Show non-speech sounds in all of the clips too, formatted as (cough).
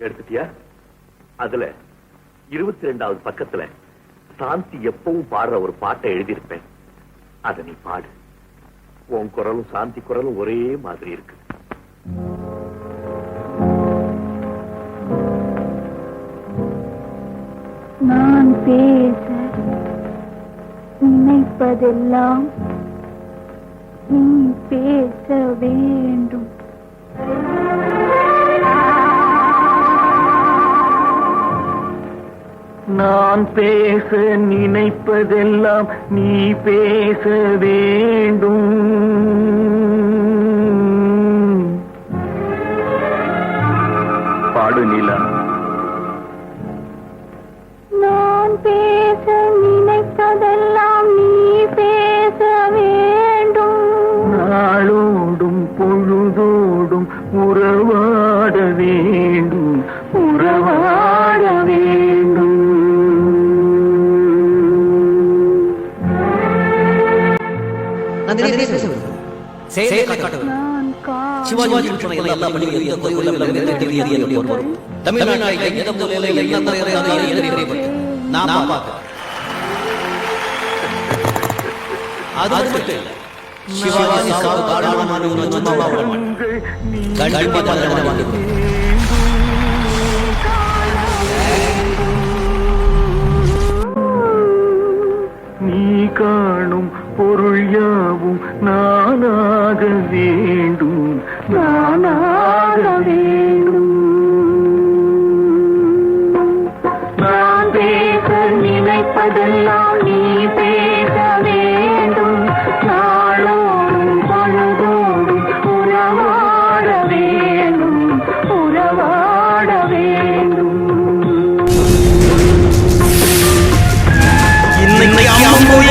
எடுத்துட்டியா? அதுல இருபத்தி ரெண்டாவது பக்கத்துல சாந்தி எப்பவும் பாடுற ஒரு பாட்டை எழுதியிருப்பேன். அத நீ பாடு. உன் குரலும் சாந்தி குரலும் ஒரே மாதிரி இருக்கு. நான் பேச நினைப்பதெல்லாம் நீ பேச வேண்டும். நான் பேச நினைப்பதெல்லாம் நீ பேச வேண்டும். பாடு சிவாஜி உட்பட எல்லா சிவாஜி சாவு காரணமான ஒரு நீ காணும் பொருள் யாவும் நானாக வேண்டும். நானாக வேண்டும். நான் பேச நினைப்பதெல்லாம் நீ பேச வேண்டும். நாளோடும் பொழுதோடும் உறவாட வேண்டும். உறவாட வேண்டும். இன்னைக்கு அவன் போய்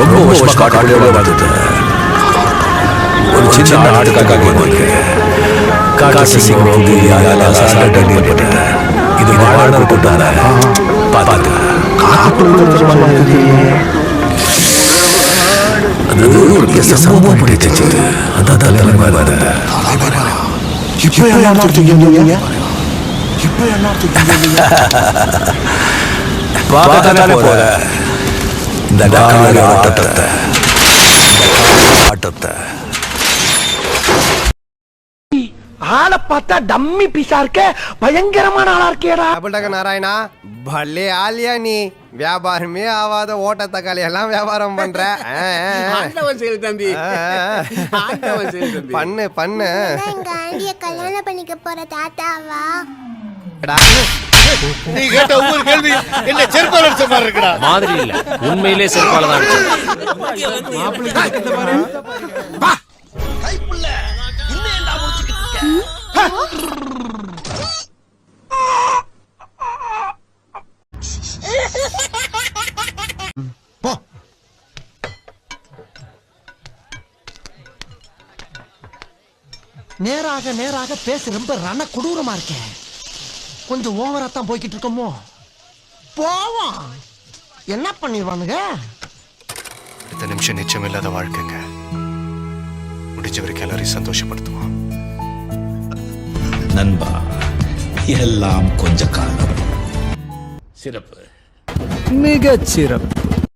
ரொம்ப வருஷமா காட்டுக்குள்ளே வாழ்ந்துட்டேன் ஒரு சின்ன ஆட்டுக்காக வந்திருக்கேன் காட்டு சீக்கிரம் வந்து யாரால சாப்பிட்டு ஏற்பட்டேன் இது வாழான போட்டாங்க பார்த்தாங்க அது ஒரு பெரிய சம்பவம் பிடிச்சிச்சு அதான் தலைமை (laughs) இந்த காலையோட ஆட்டத்தை. ஆட்டத்தை. ஆளை பார்த்தா டம்மி பீஸா இருக்க பயங்கரமான ஆளா இருக்கேடா. டபுள்டக நாராயணா பல்லே ஆலியா நீ? வியாபாரமே ஆவாத ஓட்ட தக்காளி எல்லாம் வியாபாரம் பண்ற. தம்பி. பண்ணு பண்ணு. கல்யாணம் பண்ணிக்க போற தாத்தாவா. நீ கேட்ட ஒவ்வொரு கேள்வி என்ன செருப்பால் அடிச்ச மாதிரி இருக்குடா. மாதிரி இல்ல. உண்மையிலே செருப்பால தான் நேராக நேராக பேச ரொம்ப ரண கொடூரமா இருக்கே. கொஞ்சம் ஓவரா தான் போய்கிட்டு இருக்கோமோ? போவோம். என்ன பண்ணிடுவானுங்க? இந்த நிமிஷம் நிச்சயம் இல்லாத வாழ்க்கைங்க. முடிஞ்ச வரைக்கும் எல்லாரையும் சந்தோஷப்படுத்துவோம். நண்பா எல்லாம் கொஞ்ச காலம். சிறப்பு. மிகச் சிறப்பு